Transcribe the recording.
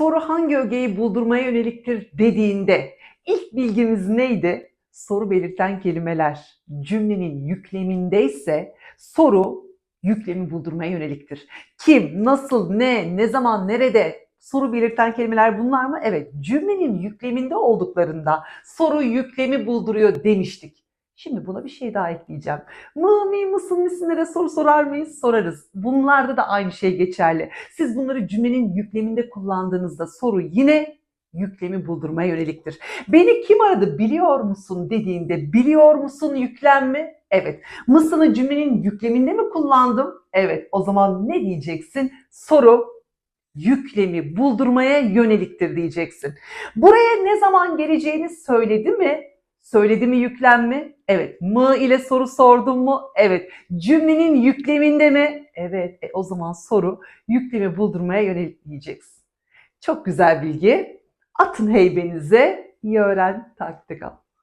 soru hangi ögeyi buldurmaya yöneliktir dediğinde ilk bilgimiz neydi? Soru belirten kelimeler cümlenin yüklemindeyse soru yüklemi buldurmaya yöneliktir. Kim, nasıl, ne, ne zaman, nerede soru belirten kelimeler bunlar mı? Evet, cümlenin yükleminde olduklarında soru yüklemi bulduruyor demiştik. Şimdi buna bir şey daha ekleyeceğim. Mı, mi, mısın, misinlere soru sorar mıyız? Sorarız. Bunlarda da aynı şey geçerli. Siz bunları cümlenin yükleminde kullandığınızda soru yine yüklemi buldurmaya yöneliktir. Beni kim aradı biliyor musun dediğinde biliyor musun yüklem mi? Evet. Mısını cümlenin yükleminde mi kullandım? Evet. O zaman ne diyeceksin? Soru yüklemi buldurmaya yöneliktir diyeceksin. Buraya ne zaman geleceğini söyledi mi? Söyledi mi yüklem mi? Evet. Mı ile soru sordum mu? Evet. Cümlenin yükleminde mi? Evet. E, o zaman soru yüklemi buldurmaya yönelik. Çok güzel bilgi. Atın heybenize, iyi öğren, takipte kal.